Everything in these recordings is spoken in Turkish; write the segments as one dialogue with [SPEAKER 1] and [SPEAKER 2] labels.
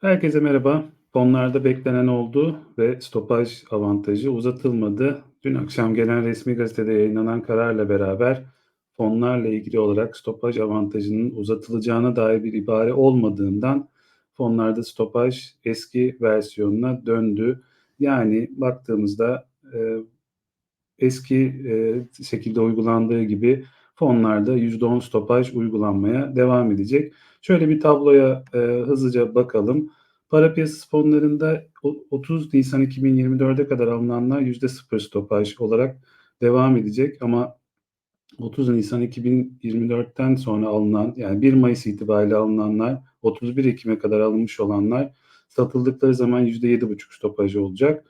[SPEAKER 1] Herkese merhaba. Fonlarda beklenen oldu ve stopaj avantajı uzatılmadı. Dün akşam gelen resmi gazetede yayınlanan kararla beraber fonlarla ilgili olarak stopaj avantajının uzatılacağına dair bir ibare olmadığından fonlarda stopaj eski versiyonuna döndü. Yani baktığımızda e, eski e, şekilde uygulandığı gibi fonlarda %10 stopaj uygulanmaya devam edecek. Şöyle bir tabloya e, hızlıca bakalım. Para piyasası fonlarında 30 Nisan 2024'e kadar alınanlar %0 stopaj olarak devam edecek ama 30 Nisan 2024'ten sonra alınan yani 1 Mayıs itibariyle alınanlar 31 Ekim'e kadar alınmış olanlar satıldıkları zaman %7,5 stopajı olacak.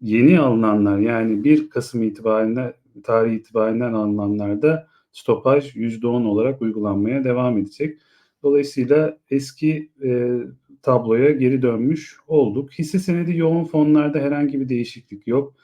[SPEAKER 1] Yeni alınanlar yani 1 Kasım itibariyle tarih itibarinden alınanlarda stopaj %10 olarak uygulanmaya devam edecek. Dolayısıyla eski e, tabloya geri dönmüş olduk. Hisse senedi yoğun fonlarda herhangi bir değişiklik yok.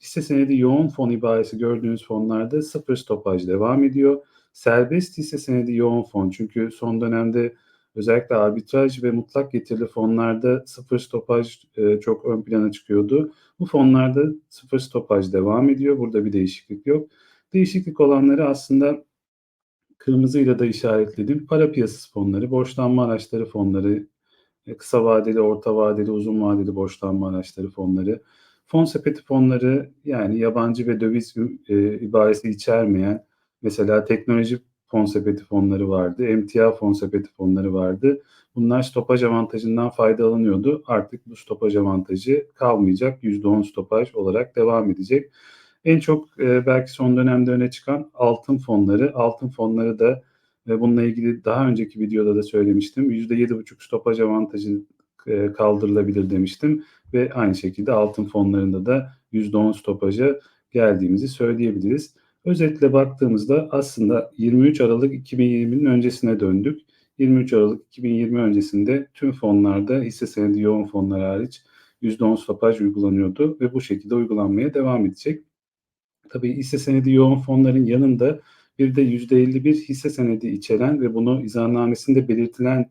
[SPEAKER 1] Hisse senedi yoğun fon ibaresi gördüğünüz fonlarda sıfır stopaj devam ediyor. Serbest hisse senedi yoğun fon çünkü son dönemde özellikle arbitraj ve mutlak getirili fonlarda sıfır stopaj e, çok ön plana çıkıyordu. Bu fonlarda sıfır stopaj devam ediyor. Burada bir değişiklik yok. Değişiklik olanları aslında kırmızıyla da işaretledim. Para piyasası fonları, borçlanma araçları fonları, e, kısa vadeli, orta vadeli, uzun vadeli borçlanma araçları fonları, fon sepeti fonları yani yabancı ve döviz e, ibaresi içermeyen mesela teknoloji fon sepeti fonları vardı, emtia fon sepeti fonları vardı. Bunlar stopaj avantajından faydalanıyordu. Artık bu stopaj avantajı kalmayacak. %10 stopaj olarak devam edecek. En çok e, belki son dönemde öne çıkan altın fonları. Altın fonları da ve bununla ilgili daha önceki videoda da söylemiştim. %7,5 stopaj avantajı e, kaldırılabilir demiştim ve aynı şekilde altın fonlarında da %10 stopaja geldiğimizi söyleyebiliriz. Özetle baktığımızda aslında 23 Aralık 2020'nin öncesine döndük. 23 Aralık 2020 öncesinde tüm fonlarda hisse senedi yoğun fonlar hariç %10 stopaj uygulanıyordu ve bu şekilde uygulanmaya devam edecek. Tabii hisse senedi yoğun fonların yanında bir de %51 hisse senedi içeren ve bunu izahnamesinde belirtilen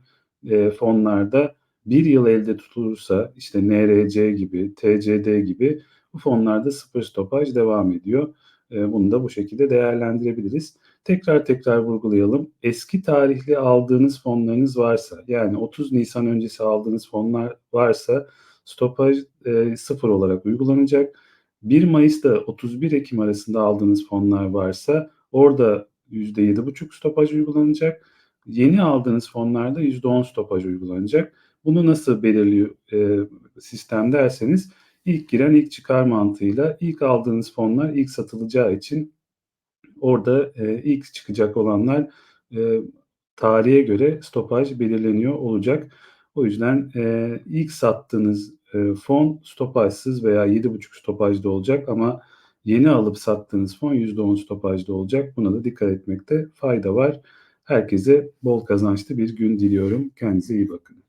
[SPEAKER 1] e, fonlarda bir yıl elde tutulursa işte NRC gibi, TCD gibi bu fonlarda sıfır stopaj devam ediyor. E, bunu da bu şekilde değerlendirebiliriz. Tekrar tekrar vurgulayalım. Eski tarihli aldığınız fonlarınız varsa yani 30 Nisan öncesi aldığınız fonlar varsa stopaj e, sıfır olarak uygulanacak. 1 Mayıs'ta 31 Ekim arasında aldığınız fonlar varsa orada %7,5 stopaj uygulanacak. Yeni aldığınız fonlarda %10 stopaj uygulanacak. Bunu nasıl belirliyor e, sistem derseniz ilk giren ilk çıkar mantığıyla ilk aldığınız fonlar ilk satılacağı için orada e, ilk çıkacak olanlar e, tarihe göre stopaj belirleniyor olacak. O yüzden e, ilk sattığınız e, fon stopajsız veya 7,5 stopajda olacak ama yeni alıp sattığınız fon %10 stopajda olacak. Buna da dikkat etmekte fayda var. Herkese bol kazançlı bir gün diliyorum. Kendinize iyi bakın.